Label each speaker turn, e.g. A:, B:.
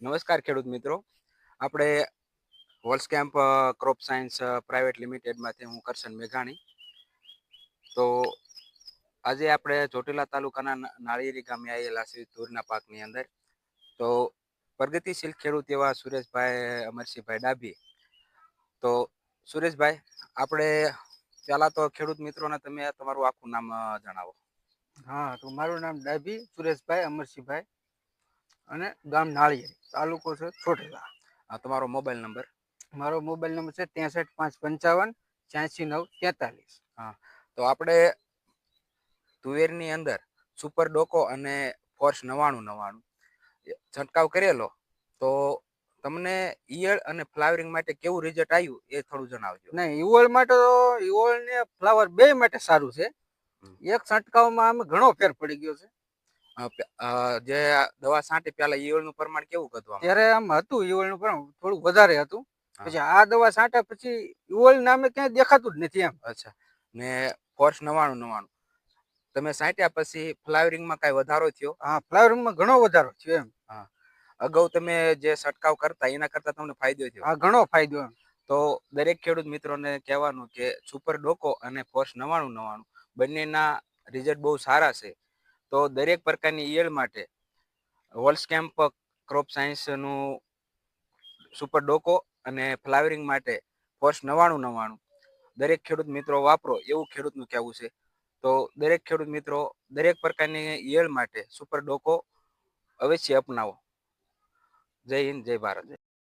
A: નમસ્કાર ખેડૂત મિત્રો. આપણે holes camp crop science private લિમિટેડમાંથી હું કરશન મેઘાણી. તો આજે આપણે ચોટીલા તાલુકાના નાળિયેરી ગામે આવેલા છીએ તુરના પાકની અંદર. તો પ્રગતિશીલ ખેડૂત એવા સુરેશભાઈ, અમરસિંહભાઈ ડાભી. તો સુરેશભાઈ, આપણે પહેલાં તો ખેડૂત મિત્રોને તમે તમારું આખું નામ જણાવો.
B: હા, તો મારું નામ ડાભી, સુરેશભાઈ, અમરસિંહભાઈ. અને ગામ નાળિયેરી તાલુકો છે ચોટીલા
A: આ તમારો મોબાઈલ નંબર?
B: મારો મોબાઈલ નંબર છે ત્રેસઠ પાંચ પંચાવન છ્યાસી નવ તેતાલીસ.
A: તો આપણે તુવેરની અંદર સુપર ડોકો અને ફોર્સ નવાણું નવાણું છંટકાવ કરેલો તો તમને ઈયળ અને ફ્લાવરિંગ માટે કેવું રિઝલ્ટ આવ્યું એ થોડું જણાવજો.
B: નહીં ઈવોલ માટે તો ઈવોલ ને ફ્લાવર બે માટે સારું છે. એક છંટકાવમાં અમે ઘણો ફેર પડી ગયો છે.
A: જે દવા છાંટી પેલા ઈયળનું પ્રમાણ કેવું હતું
B: ત્યારે આમ હતું ઈવોલ પ્રમાણ થોડું વધારે હતું. પછી આ દવા છાંટ્યા પછી ઈવોલ નામે ક્યાંય દેખાતું જ નથી એમ.
A: અચ્છા. ને ફોર્સ નવાણું નવાણું. તમે છાંટ્યા પછી ફ્લાવરિંગમાં કાંઈ વધારો થયો?
B: હા ફ્લાવરિંગમાં ઘણો વધારો થયો એમ.
A: અગાઉ તમે જે છંટકાવ કરતા એના કરતા તમને ફાયદો થયો?
B: હા ઘણો ફાયદો એમ.
A: તો દરેક ખેડૂત મિત્રોને કહેવાનું કે સુપર ડોકો અને ફોર્સ નવાણું નવાણું. બંનેના રિઝલ્ટ બહુ સારા છે. તો દરેક પ્રકારની ઈયળ માટે વોલ્સ કેમ્પ ક્રોપ સાયન્સનું સુપર ડોકો અને ફ્લાવરિંગ માટે ફોર્સ નવાણું નવાણું. દરેક ખેડૂત મિત્રો વાપરો, એવું ખેડૂતનું કહેવું છે. તો દરેક ખેડૂત મિત્રો, દરેક પ્રકારની ઈયળ માટે સુપર ડોકો અવશ્ય અપનાવો. જય હિન્દ, જય ભારત.